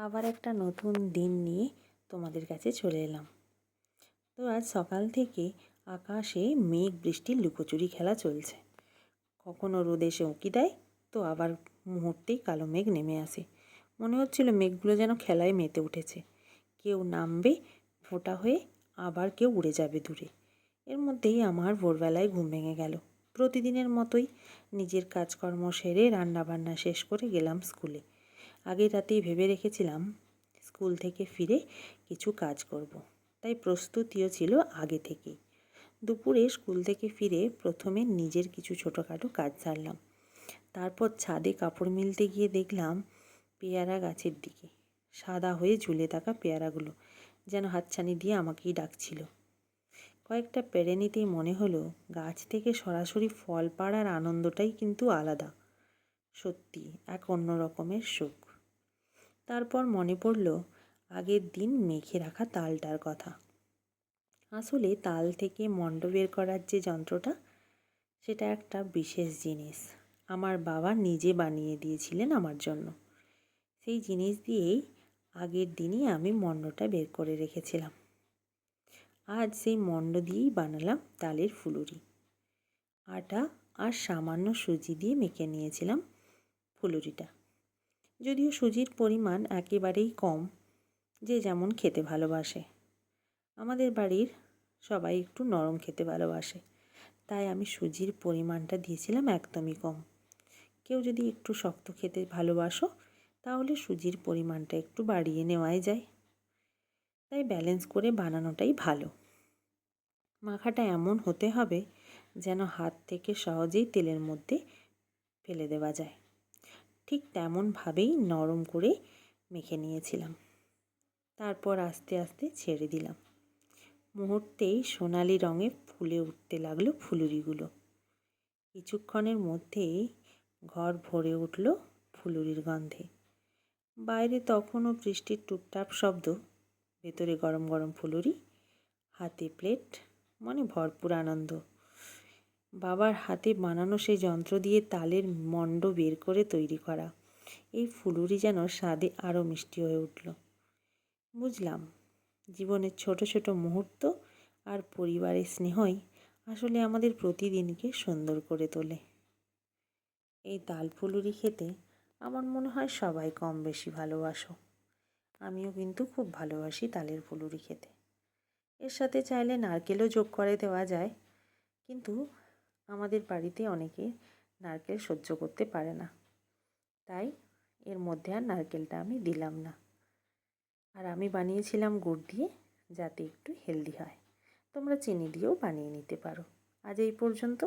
আবার একটা নতুন দিন নিয়ে তোমাদের কাছে চলে এলাম। তো আজ সকাল থেকে আকাশে মেঘ বৃষ্টির লুকোচুরি খেলা চলছে। কখনো রোদ এসে উঁকি দেয়, তো আবার মুহূর্তেই কালো মেঘ নেমে আসে। মনে হচ্ছিল মেঘগুলো যেন খেলায় মেতে উঠেছে। কেউ নামবে, ফোঁটা হয়ে আবার কেউ উড়ে যাবে দূরে। এর মধ্যেই আমার ভোরবেলায় ঘুম ভেঙে গেল। প্রতিদিনের মতোই নিজের কাজকর্ম সেরে রান্নাবান্না শেষ করে গেলাম স্কুলে। আগের রাতেই ভেবে রেখেছিলাম স্কুল থেকে ফিরে কিছু কাজ করব। তাই প্রস্তুতিও ছিল আগে থেকেই। দুপুরে স্কুল থেকে ফিরে প্রথমে নিজের কিছু ছোটোখাটো কাজ সারলাম। তারপর ছাদে কাপড় মিলতে গিয়ে দেখলাম পেয়ারা গাছের দিকে। সাদা হয়ে ঝুলে থাকা পেয়ারাগুলো যেন হাতছানি দিয়ে আমাকেই ডাকছিল। কয়েকটা পেরে নিতেই মনে হলো গাছ থেকে সরাসরি ফল পাড়ার আনন্দটাই কিন্তু আলাদা। সত্যি, এক অন্য রকমের সুখ। তারপর মনে পড়ল, আগের দিন মেখে রাখা তালটার কথা। আসলে তাল থেকে মণ্ড বের করার যে যন্ত্রটা, সেটা একটা বিশেষ জিনিস। আমার বাবা নিজে বানিয়ে দিয়েছিলেন আমার জন্য। সেই জিনিস দিয়েই আগের দিনই আমি মণ্ডটা বের করে রেখেছিলাম। আজ সেই মণ্ড দিয়েই বানালাম তালের ফুলুরি। আটা আর সামান্য সুজি দিয়ে মেখে নিয়েছিলাম ফুলুরিটা। যদিও সুজির পরিমাণ একেবারেই কম, যে যেমন খেতে ভালোবাসে। আমাদের বাড়ির সবাই একটু নরম খেতে ভালোবাসে, তাই আমি সুজির পরিমাণটা দিয়েছিলাম একদমই কম। কেউ যদি একটু শক্ত খেতে ভালোবাসো, তাহলে সুজির পরিমাণটা একটু বাড়িয়ে নেওয়াই যায়। তাই ব্যালেন্স করে বানানোটাই ভালো। মাখাটা এমন হতে হবে, যেন হাত থেকে সহজেই তেলের মধ্যে ফেলে দেওয়া যায়। ঠিক তেমনভাবেই নরম করে মেখে নিয়েছিলাম। তারপর আস্তে আস্তে ছেড়ে দিলাম। মুহূর্তেই সোনালি রঙে ফুলে উঠতে লাগল ফুলুরিগুলো। কিছুক্ষণের মধ্যেই ঘর ভরে উঠল ফুলুরির গন্ধে। বাইরে তখনও বৃষ্টির টুপটাপ শব্দ, ভেতরে গরম গরম ফুলুরি, হাতে প্লেট মানে ভরপুর আনন্দ। বাবার হাতে বানানো সেই যন্ত্র দিয়ে তালের মণ্ড বের করে তৈরি করা। এই ফুলুরি যেন স্বাদে আরও মিষ্টি হয়ে উঠল। বুঝলাম, জীবনের ছোট ছোট মুহূর্ত আর পরিবারের স্নেহই আসলে আমাদের প্রতিদিনকে সুন্দর করে তোলে। এই তাল ফুলুরি খেতে আমার মনে হয় সবাই কম বেশি ভালোবাসো। আমিও কিন্তু খুব ভালোবাসি তালের ফুলুরি খেতে। এর সাথে চাইলে নারকেলও যোগ করে দেওয়া যায়, কিন্তু আমাদের বাড়িতে অনেকে নারকেল সহ্য করতে পারে না। তাই এর মধ্যে আর নারকেলটা আমি দিলাম না। আর আমি বানিয়েছিলাম গুড় দিয়ে যাতে একটু হেলদি হয়। তোমরা চিনি দিয়েও বানিয়ে নিতে পারো। আজ এই পর্যন্ত।